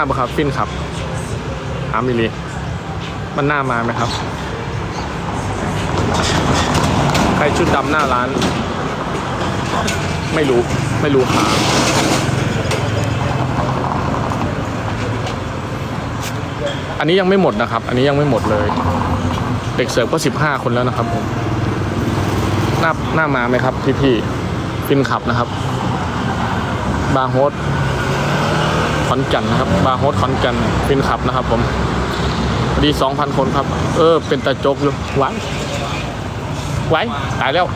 มาบครับฟินครับอามิลีมันหน้ามาไหมครับ ใครชุดดำหน้าร้าน ไม่รู้ไม่รู้ครับอันนี้ยังไม่หมดนะครับ อันนี้ยังไม่หมดเลย เด็กเสิร์ฟก็สิบห้าคนแล้วนะครับผมหน้าหน้ามาไหมครับพี่พี่ฟินขับนะครับ บาร์โฮส ขอนแก่นนะครับ บาร์โฮสขอนแก่นฟินขับนะครับ ผมพอดีสองพันคนครับ เออ เป็นตาจกอยู่ไว้ไว้ตายแล้ว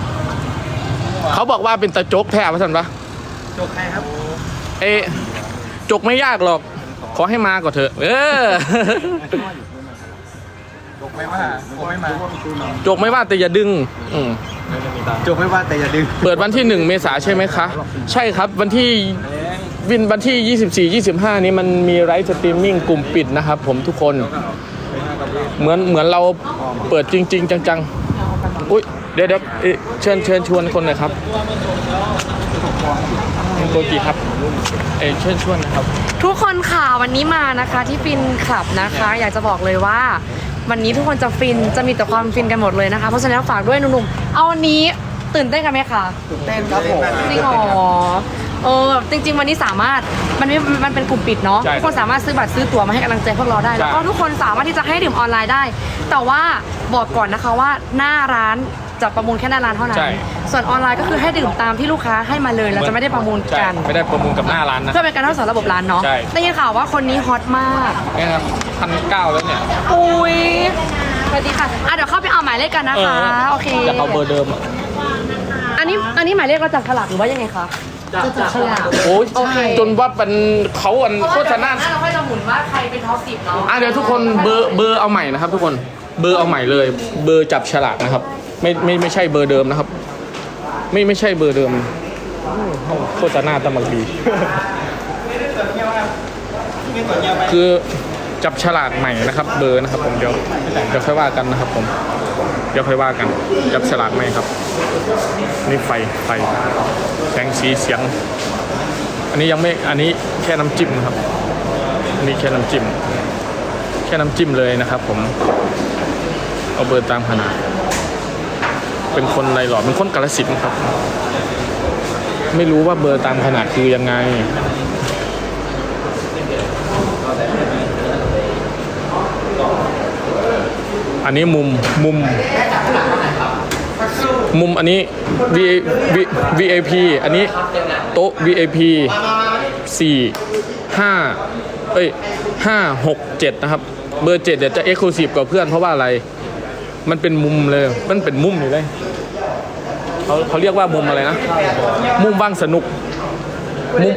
เขาบอกว่าเป็นตาจกแท้ปะสันปะจกใครครับ เอะจกไม่ยากหรอก ขอให้มาก่อนเถอะ เออ จกไม่ว่าจกไม่มาจกไม่ว่าแต่อย่าดึง อืมจกไม่ว่าแต่อย่าดึง เปิดวันที่หนึ่งเมษาใช่ไหมคะ ใช่ครับ วันที่ วินวันที่ 24 25 นี้มันมีไลฟ์สตรีมมิ่งกลุ่มปิดนะครับผมทุกคน เหมือนเหมือนเราเปิดจริง ๆ จังๆ อุ้ยเดี๋ยวเดี๋ยวเอ๊ะเชิญเชิญชวนคนหน่อยครับคุณโกกีครับ เอยเชิญชวนนะครับ ทุกคนค่ะวันนี้มานะคะที่ฟินคลับนะคะ อยากจะบอกเลยว่า วันนี้ทุกคนจะฟินจะมีแต่ความฟินกันหมดเลยนะคะเพราะฉะนั้นฝากด้วยหนุ่มๆเอาวันนี้ตื่นเต้นกันไหมคะ เต้นครับผมจริงเหรอ เออจริง ๆ วันนี้สามารถมันไม่มันเป็นกลุ่มปิดเนาะใช่ทุกคนสามารถซื้อบัตรซื้อตั๋วมาให้กำลังใจพวกเราได้ใช่ แล้วก็ทุกคนสามารถที่จะให้ดื่มออนไลน์ได้ แต่ว่าบอกก่อนนะคะว่าหน้าร้านจะประมูลแค่หน้าร้านเท่านั้น ใช่ ส่วนออนไลน์ก็คือให้ดื่มตามที่ลูกค้าให้มาเลยเราจะไม่ได้ประมูลใช่กัน ไม่ได้ประมูลกับหน้าร้านนะ เพื่อเป็นการทดสอบระบบร้านเนาะใช่ ได้ยินข่าวว่าคนนี้ฮอตมาก นี่ครับพันเก้าแล้วเนี่ย อุ้ยสวัสดีค่ะอะเดี๋ยวเข้าไปเอาหมายเลขกันนะคะโอเค จะเอาเบอร์เดิมอะอันนี้ อันนี้หมายเลขเราจับฉลากหรือว่ายังไงคะ จะจับฉลาก โอ้ยโอเค จนว่าเป็นเขาอันโฆษณาเราค่อยจะหมุนว่าใครเป็นท็อปสิบเนาะอะเดี๋ยวทุกคนเบอร์เบอร์เอาใหม่นะครับ ทุกคนเบอร์เอาใหม่เลย เบอร์จับฉลากนะครับ ไม่ไม่ไม่ใช่เบอร์เดิมนะครับ ไม่ไม่ใช่เบอร์เดิมโอ้โฆษณาตำบักดี คือจับฉลากใหม่นะครับ เบอร์นะครับ ผมเดี๋ยวเดี๋ยวค่อยว่ากันนะครับ ผม เดี๋ยวค่อยว่ากัน จับฉลากใหม่ครับ นี่ไฟไฟแสงสีเสียง อันนี้ยังไม่อันนี้แค่น้ำจิ้มนะครับนนี้แค่น้ำจิ้มแค่น้ำจิ้มเลยนะครับ ผมเอาเบอร์ตามขนาดเป็นคนในหลอเป็นคนกาลสินครับ ไม่รู้ว่าเบอร์ตามขนาดคือยังไงอันนี้มุมมุม มุมอันนี้ V V VIP อันนี้โต๊ะ VIP สี่ห้าเอ้ยห้าหกเจ็ดนะครับ เบอร์เจ็ดเดี๋ยวจะเอ็กซ์คลูซีฟกว่าเพื่อนเพราะว่าอะไร มันเป็นมุมเลย มันเป็นมุมอยู่เลยเขาเขาเรียกว่ามุมอะไรนะ มุมว่างสนุก มุม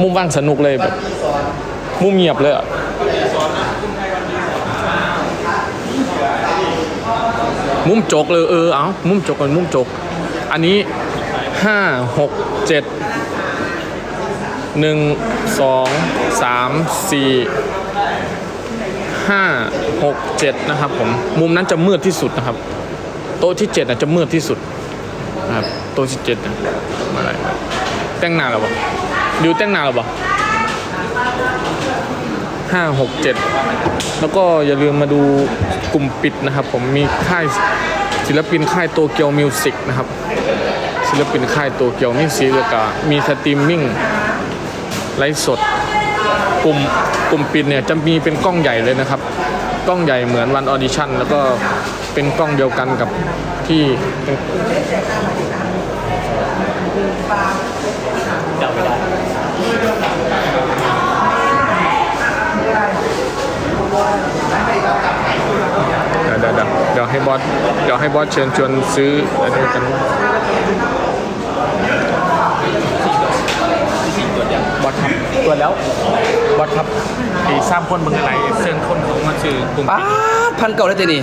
มุมว่างสนุกเลยแบบมุมเงียบเลยอะ มุมจกเลยเออเอามุมจกกันมุมจก อันนี้ห้าหกเจ็ดหนึ่งสองสามสี่ห้าหกเจ็ดนะครับผมมุมนั้นจะมืดที่สุดนะครับ โต๊ะที่เจ็ดนะจะมืดที่สุดนะครับโต๊ะที่เจ็ดนะมาอะไรมาแต่งหน้าหรอปะดิวแต่งหน้าหรอปะ ห้าหกเจ็ดแล้วก็อย่าลืมมาดูกลุ่มปิดนะครับผมมีค่ายศิลปินค่ายโตเกียวมิวสิกนะครับศิลปินค่ายโตเกียวมิวสิกแล้วก็มีสตรีมมิ่งไลฟ์สดกลุ่มกลุ่มปิดเนี่ยจะมีเป็นกล้องใหญ่เลยนะครับ กล้องใหญ่เหมือนวันออดิชั่นแล้วก็เป็นกล้องเดียวกันกับที่เป็นเดี๋ยว เดี๋ยวเดี๋ยวเดี๋ยวให้บอสเดี๋ยวให้บอสเชิญชวนซื้ออะไรกันบอสครับตัวแล้วบอสครับไอ้สามคนเมืองไหนเซินคนของมันชื่อกลุ่มป้าดพันเก่าเลยตีนี่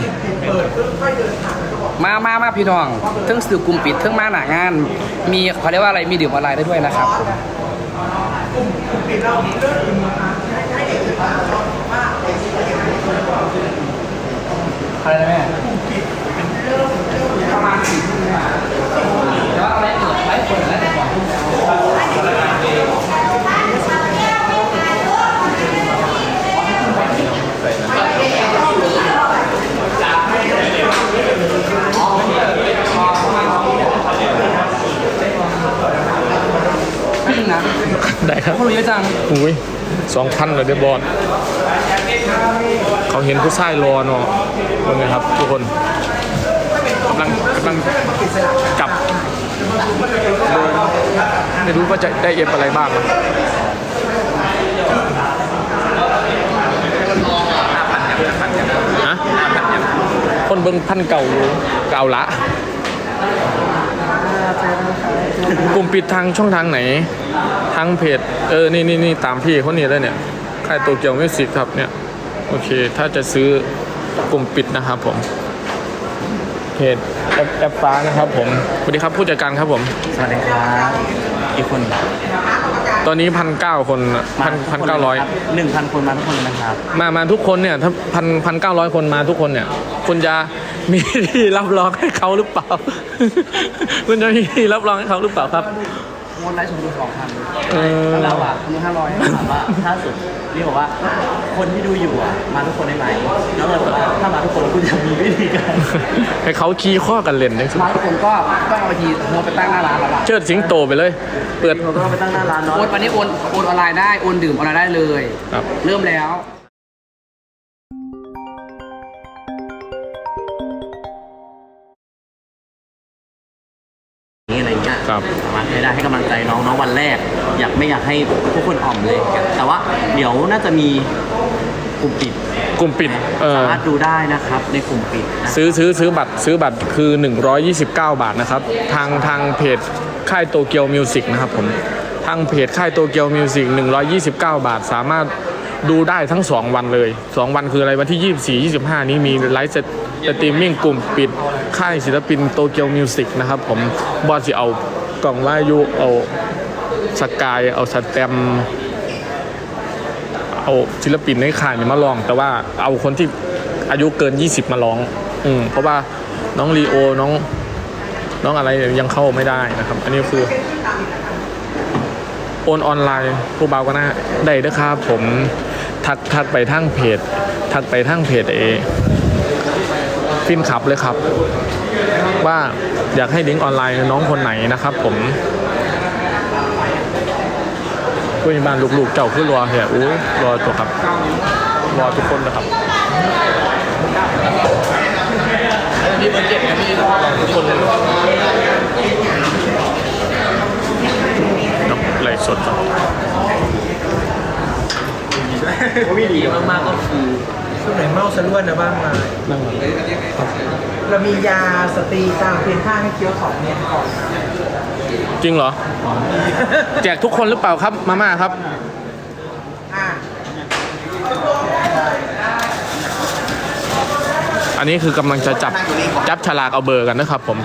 มามามาพี่น้องเทั้งสื่อกลุ่มปิดเทั้งมาหนางาน มีเขาเรียกว่าอะไร มีดื่มออนไลน์ได้ด้วยนะครับผม อะไรนะแม่ประมาณสี่ทุ่มเนี่ยแล้วไลฟ์สดไลฟ์สดวแต่ก่ม่มแล้วนะได้ครับเขารู้เยอะจังอุ้ยสองพันเลยเดบอล เขาเห็นผู้ชายรอเนาะเป็นไงครับทุกคนกำลังกำลังจับเบอร์ไม่รู้ว่าจะได้เอฟอะไรบ้างนะฮะคนเบิ้งพันเก่าอยู่เก่าละกลุ่มปิดทางช่องทางไหน ทางเพจ เออ นี่นี่นี่ตามพี่คนนี้เลยเนี่ย ค่ายโตเกียวมิวสิกครับเนี่ย โอเค ถ้าจะซื้อกลุ่มปิดนะครับผมเพจแอปแอปฟ้านะครับผมสวัสดีครับผู้จัดการครับผม สวัสดีครับกี่คนตอนนี้พันเก้าคนพันพันเก้าร้อยหนึ่งพันคนมาทุกคนเลยนะครับ มามาทุกคนเนี่ยถ้าพันพันเก้าร้อยคนมาทุกคนเนี่ย คุณจะมีที่รับรองให้เขาหรือเปล่า คุณจะมีที่รับรองให้เขาหรือเปล่าครับ งดไลฟ์ชมดูสองพันเออ แล้วเราอะคนดูห้าร้อยถามว่าถ้าสุดนี่บอกว่า คนที่ดูอยู่อะมาทุกคนได้ไหมแล้วเราบอกว่าถ้ามาทุกคนคุณจะมีวิธีการให้เขาคีย์ข้อกันเล่นจังสิบางคนก็ต้องเอาไปทีโทรไปตั้งหน้าร้านแล้วล่ะเชิดสิงโตไปเลย เปิด เราก็ไปตั้งหน้าร้านเนาะ โอนวันนี้โอนโอนออนไลน์ได้โอนดื่มออนไลน์ได้เลย ครับ เริ่มแล้ว ครับสามารถให้ได้ให้กำลังใจน้องน้องวันแรก อยากไม่อยากให้ทุกคนอ่อมเลยกันแต่ว่าเดี๋ยวน่าจะมีกลุ่มปิดกลุ่มปิดเออสามารถดูได้นะครับ ในกลุ่มปิดนะซื้อซื้อซื้อบัตรซื้อบัตรคือ 129 บาทนะครับ ทางทางเพจค่ายโตเกียวมิวสิกนะครับผมทางเพจค่ายโตเกียวมิวสิก129 บาท สามารถดูได้ทั้ง 2 วันเลย 2 วันคืออะไรวันที่ 24 25 นี้มีไลฟ์สตรีมมิ่งกลุ่มปิดค่ายศิลปินโตเกียวมิวสิกนะครับผมบอสจะเอา กล่องลายุเอาสกายเอาสแตมเอาศิลปินในค่ายมาลอง แต่ว่าเอาคนที่อายุเกิน 20 มาร้อง อืมเพราะว่าน้องลีโอน้องน้องอะไรยังเข้าไม่ได้นะครับ อันนี้คือโอนออนไลน์ผู้เบาก็น่าได้เด้อครับผมทักทักไปทั้งเพจ ทักไปทั้งเพจเอฟินขับเลยครับ ว่าอยากให้ลิงก์ออนไลน์น้องคนไหนนะครับ ผมผู้ใหญ่บ้านลูกๆเจ้าคือรอเหียอู้รอตัวครับรอทุกคนนะครับทุกคนเลยเนาะไลฟ์สดครับวิธีมากๆก็คือ ช่วงไหนเมาสะล้วนนะบ้างมานั่งก่อนเรามียาสตรีตามเพียงข้างให้เคี้ยวสองเม็ดก่อนจริงเหรอ แจกทุกคนหรือเปล่าครับมาม่าครับ อะอันนี้คือกำลังจะจับจับฉลากเอาเบอร์กันนะครับ ผม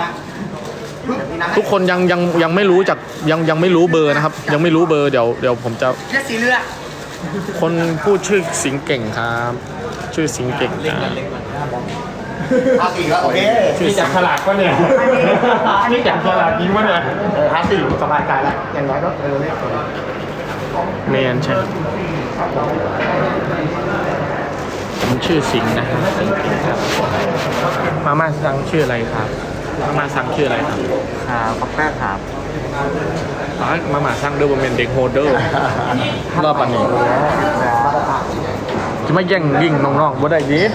ทุกคนยังยังยังไม่รู้จากยังยังไม่รู้เบอร์นะครับ ยังไม่รู้เบอร์เดี๋ยวเดี๋ยวผมจะแค่สีเลือด คนพูดชื่อสิงห์เก่งครับ ชื่อสิงห์เก่งนะห้าสี่ก็โอเคชื่อสิงห์ฉลาดก็เนี่ยอันนี้จับฉลาดยิงวะเนี่ยเออห้าสี่สบายใจแล้วอย่างน้อยก็เออเนี่ยเมนใช่ผมชื่อสิงห์นะครับสิงห์เก่งครับมาม่าสั่งชื่ออะไรครับ มาม่าสั่งชื่ออะไรครับครับขอบคุณครับอ๋อมาม่าสั่งเดอร์บเมนเด็กโฮเดอร์รอบปันนี้ จะไม่แย่งยิ่งน้องๆบ่ได้ยิน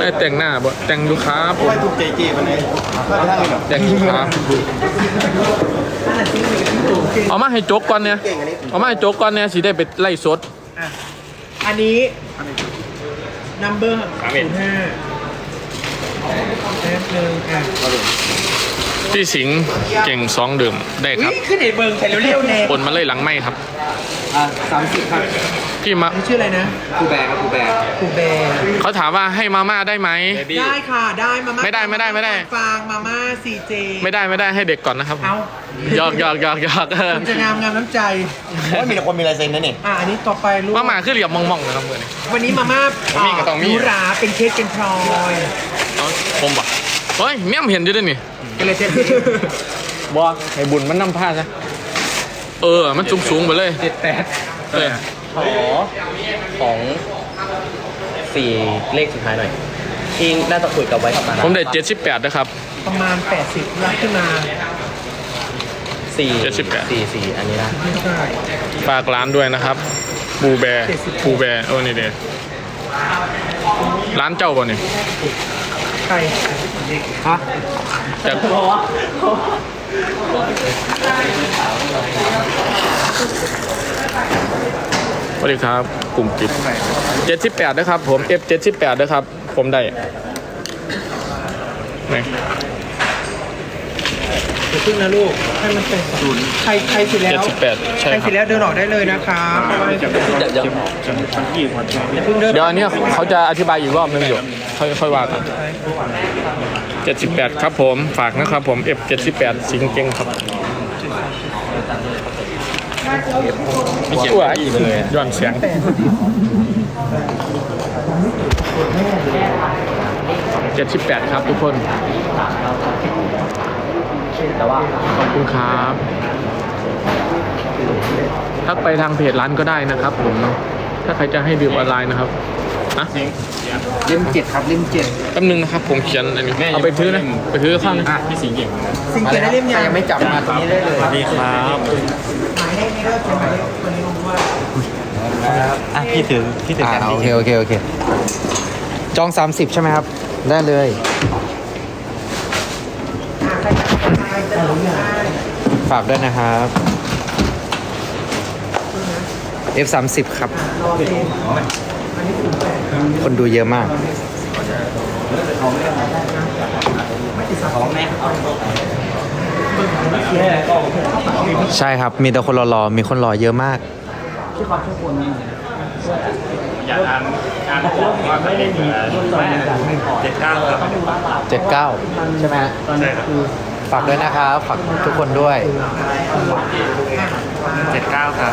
ได้แต่งหน้าบ่แต่งดูครับผมไม่ถูกเจเจมันเลยก็ทั้งนี้แบบแต่งดูครับเอามาให้โจ๊กก่อนเนี่ยเอามาให้โจ๊กก่อนเนี่ยสิได้ไปไล่สดอันนี้นัมเบอร์สามเอ็ดศูนย์ห้าแป๊บหนึ่งอะ พี่สิงห์เก่งสองดื่มได้ครับ ขึ้นไหนเบิงใส่เร็วๆแน่บนมาเลยหลังไม่ครับ อะสามสิบครับพี่มานี่ชื่ออะไรนะครูแบร์ครับครูแบร์ครูแบร์เขาถามว่าให้มาม่าได้ไหม ได้ค่ะได้มาม่าไม่ได้ไม่ได้ไม่ได้ ฟางมาม่าซีเจไม่ได้ไม่ได้ให้เด็กก่อนนะครับเอาหยอกหยอกหยอกหยอกเออคุณจะงามงามน้ำใจโอ้ยมีแต่คนมีลายเซ็นนะนี่อะอันนี้ต่อไปลูกมาม่าคือเหลี่ยมมองๆนะครับเพื่อนวันนี้มาม่ามีก็ต้องมีหรูหราเป็นเค้กเป็นพลอยเอาผมบ่ เฮ้ยเมี่ยมเห็นอยู่ด้วยนี่ก็เลยเต้นบอให้บุญมันนำผ้าซะเออ มันสูงสูงๆไปเลยเจ็ดแปดเออขอของสี่เลขสุดท้ายหน่อยที่น่าจะคุยกับไว้กับมาผมได้เจ็ดสิบแปดนะครับ ประมาณ 80รับขึ้นมาสี่เจ็ดสิบแปดสี่สี่อันนี้นะใช่ฝากร้านด้วยนะครับปูแบร์ปูแบร์โอ้นี่เด็ร้านเจ้าป่ะนี่ ใครฮะจะสวัสดีครับ กลุ่มปิด78นะครับ ผม F 78นะครับ ผมได้ไหน เดี๋ยวพึ่งนะลูกให้มันเป็นศูนย์ใครใครเสร็จแล้ว78ใช่ใครคเสรัร็บ จแล้วเดินออกได้เลยนะคะเพราะว่าจะเป็นเดี๋ยวเดี๋ยวอย่าเพิ่งเดินเดี๋ยวอันเนี้ยเขาจะอธิบายอีกรอบนึงอยู่ค่อยค่อยว่ากัน78ครับผมฝากนะครับผม F 78สิงเก่งครับมีเขียนว่าอีกเลยย้อนเสียง78ครับทุกคน แต่ว่าขอบคุณครับทักไปทางเพจร้านก็ได้นะครับ ผม ถ้าใครจะให้ดื่มออนไลน์นะครับนะเล่มเจ็ดครับเล่มเจ็ดแป๊บนึงนะครับผมเขียนอันนี้เอาไปถือนะไปถือข้างนะพี่สิงเก่งสิ่งเกียรได้เล่มใครยายังไม่จับมาตรงนี้ได้เลยสวัสดีครับหมายเลขนี้ก็เป็นหมายเลขคนนี้ลงด้วยอะพี่ถือพี่ถืออ่ากันโอเคโอเคโอเคจอง30ใช่ไหมครับ ได้เลย อ่าใครจะเอาไปจะลงได้ ฝากด้วยนะครับ F 3 0 ครับรอเองอันนี้ถึงแปดคนดูเยอะมาก ใช่ครับ มีแต่คนรอๆมีคนรอเยอะมากเจ็ดเก้าใช่ไหมฮะ ฝากด้วยนะครับ ฝากทุกคนด้วย เจ็ดเก้าครับ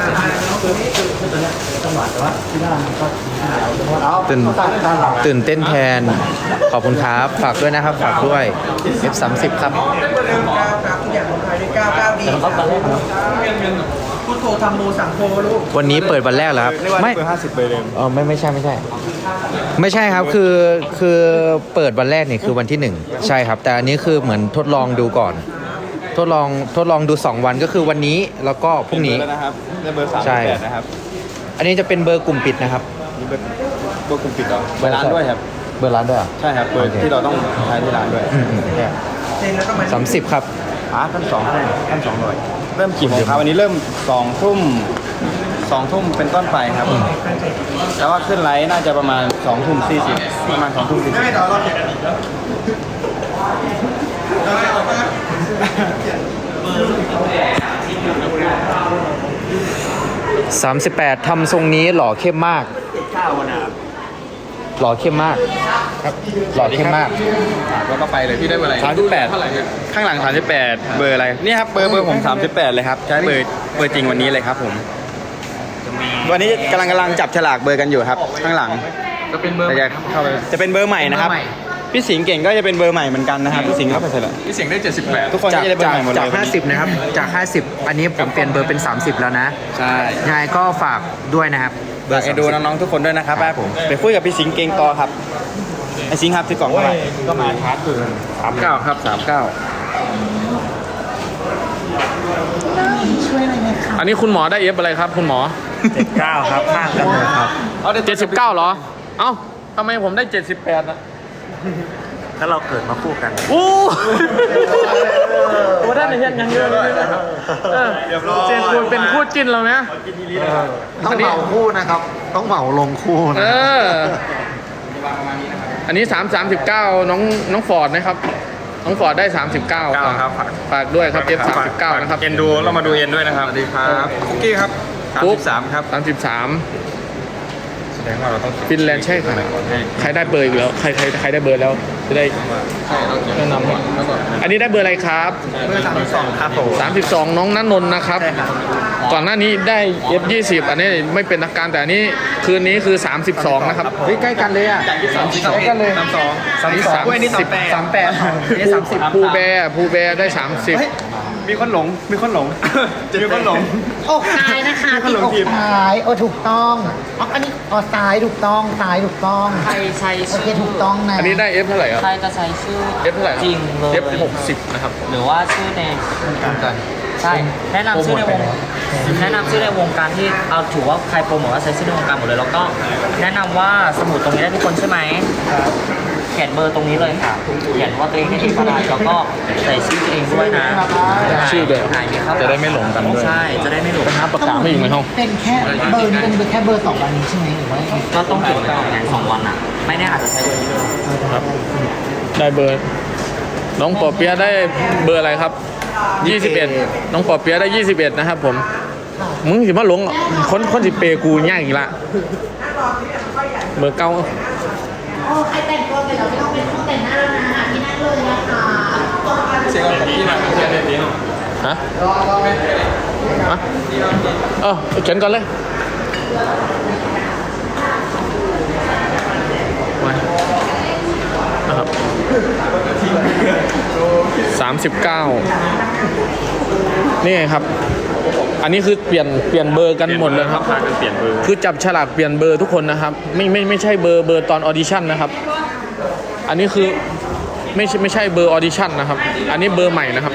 ตื่นตื่นเต้นแทน ขอบคุณครับ ฝากด้วยนะครับ ฝากด้วย F 3 0 ครับเริ่มก้าวครับทุกอย่างลงท้ายด้วยก้าวก้าวดีครับพุทโธทำโมสังโฆลูกวันนี้เปิดวันแรกแล้วครับ ไม่ห้าสิบเปอร์เซ็นต์อ๋อไม่ไม่ใช่ไม่ใช่ ไม่ใช่ครับคือคือเปิดวันแรกเนี่ยคือวันที่หนึ่งใช่ครับ แต่อันนี้คือเหมือนทดลองดูก่อน ทดลองทดลองดู 2 วันก็คือวันนี้แล้วก็พรุ่งนี้นะครับได้เบอร์สามใช่ แปดนะครับอันนี้จะเป็นเบอร์กลุ่มปิดนะครับ นี่เบอร์เบอร์กลุ่มปิดเหรอเบอร์ร้านด้วยครับ เบอร์ร้านด้วยเหรอใช่ครับเบอร์ที่เราต้องใช้ที่ร้านด้วยอืมอืมเซ็นแล้วก็หมายเลขสามสิบครับ อ่าท่านสองท่านสองร้อยเริ่มกี่โมงครับวันนี้เริ่มสองทุ่ม สองทุ่มเป็นต้นไปครับ แต่ว่าขึ้นไลฟ์น่าจะประมาณสองทุ่มสี่สิบประมาณสองทุ่มสี่สิบ38ทำทรงนี้หล่อเข้มมาก หล่อเข้มมาก ครับหล่อเข้มมาก แล้วก็ไปเลยพี่ได้เบอร์อะไรสามสิบแปดข้างหลังสามสิบแปดเบอร์อะไร นี่ครับเบอร์เบอร์ผมสามสิบแปดเลยครับ ใช้เบอร์เบอร์จริงวันนี้เลยครับผม วันนี้กำลังกำลังจับฉลากเบอร์กันอยู่ครับ ข้างหลังจะเป็นเบอร์แต่จะเข้าไปจะเป็นเบอร์ใหม่นะครับ พี่สิงห์เก่งก็จะเป็นเบอร์ใหม่เหมือนกันนะครับพี่สิงห์เข้าไปเสร็จแล้วพี่สิงได้ 78ทุกคนจากก็จะได้เบอร์จากใหม่หมดเลยจากวันนี้50 นะครับ จาก 50 อันนี้ผมเปลี่ยนเบอร์เป็น 30 แล้วนะใช่ยังไงก็ฝากด้วยนะครับฝากเอ็นดูน้องๆทุกคนด้วยนะครับครับผม ไปคุยกับพี่สิงห์เก่งต่อครับไอสิงห์ครับที่กล่องเท่าไหร่ก็มาชาร์จเกิน39 ครับ 39 อันนี้คุณหมอได้เอฟอะไรครับ คุณหมอ เจ็ดเก้าครับข้างกันเลยครับ เอาได้79เหรอ เอ้าทำไมผมได้78อะถ้าเราเกิดมาคู่กันโอ้โหได้ในเห็นยังเยอะเลยนะครับเออเจนคุณเป็นคู่จิ้นเราไหมต้องเหมาคู่นะครับ ต้องเหมาลงคู่เอออันนี้3 39น้องน้องฟอร์ดนะครับ น้องฟอร์ดได้ 39ครับฝากด้วยครับ F 39นะครับ เอ็นดูเรามาดูเอ็นด้วยนะครับสวัสดีครับคุกกี้ครับปุ๊บ33ครับ33แสดงว่าเราต้องฟินแลนด์ใช่ค่ะใครได้เบอร์อีกแล้วใครใครใครได้เบอร์แล้วจะได้แนะนำว่าอันนี้ได้เบอร์อะไรครับเบอร์32ครับผม32น้องนันนนท์นะครับ ก่อนหน้านี้ได้ F20 อันนี้ไม่เป็นทางการแต่อันนี้คืนนี้คือ 32 นะครับ เฮ้ยใกล้กันเลยอะ32กันเลย32อันนี้32กล้วยนี่30 38 38นี่30ภูแบร์ภูแบร์ได้ 30มีมีคนหลง มีคนหลงมีคนหลง อกซ้ายนะคะมีคนที่หลงอกผิดซ้ายโอ้ถูกต้องอ๋ออันนี้อ๋อซ้ายถูกต้องซ้ายถูกต้องใครใช้โอเคถูกต้องนะอันนี้ได้ F เท่าไหร่ครับ ใครจะใช้ชื่อ F เท่าไหร่คบจริงเลย F 60 นะครับ หรือว่าชื่อใน ใช่ แนะนำชื่อในวงแนะนำชื่อในวงการที่เอาถือว่าใครโปรโมทว่าใช้ชื่อในวงการหมดเลยแล้วก็แนะนำว่าสมุดตรงนี้ได้ทุกคนใช่ไหมเขียนเบอร์ตรงนี้เลยค่ะเขียนว่าตัวเองได้เอกราชแล้วก็ใส่ชื่อตัวเองด้วยนะชื่อด้วยถ่ายมีครับจะได้ไม่หลงกันด้วยใช่จะได้ไม่หลงหาปากกาไม่อีกไหมห้อง เป็นแค่เบอร์นี้เป็นแค่เบอร์สองวันนี้ใช่ไหมหรือว่ายังไงก็ต้องเก็บไว้ก่อนไงสองวันอะ ไม่แน่อาจจะใช้เบอร์นี้เลย ครับ ได้เบอร์ น้องปอเปียะได้เบอร์อะไรครับ 21 น้องปอเปียะได้ 21 นะครับผม มึงสิมาหลงคนคนสิเปย์กูยากอีกละเบอร์เก้าโอ้ใครแต่งตัวเป็นเราไม่ต้องเป็นห้องแต่งหน้าแล้วนะที่นั่นเลยนะคะฮะฮะเออเขียนก่อนเลย 39 นี่ครับ อันนี้คือเปลี่ยนเปลี่ยนเบอร์กันหมดเลยครับ พากัเปลี่ยนเบอร์คือจับฉลากเปลี่ยนเบอร์ทุกคนนะครับ ไม่ไม่ไม่ใช่เบอร์เบอร์ตอนออดิชั่นนะครับ อันนี้คือไม่ไม่ใช่เบอร์ออดิชั่นนะครับ อันนี้เบอร์ใหม่นะครับ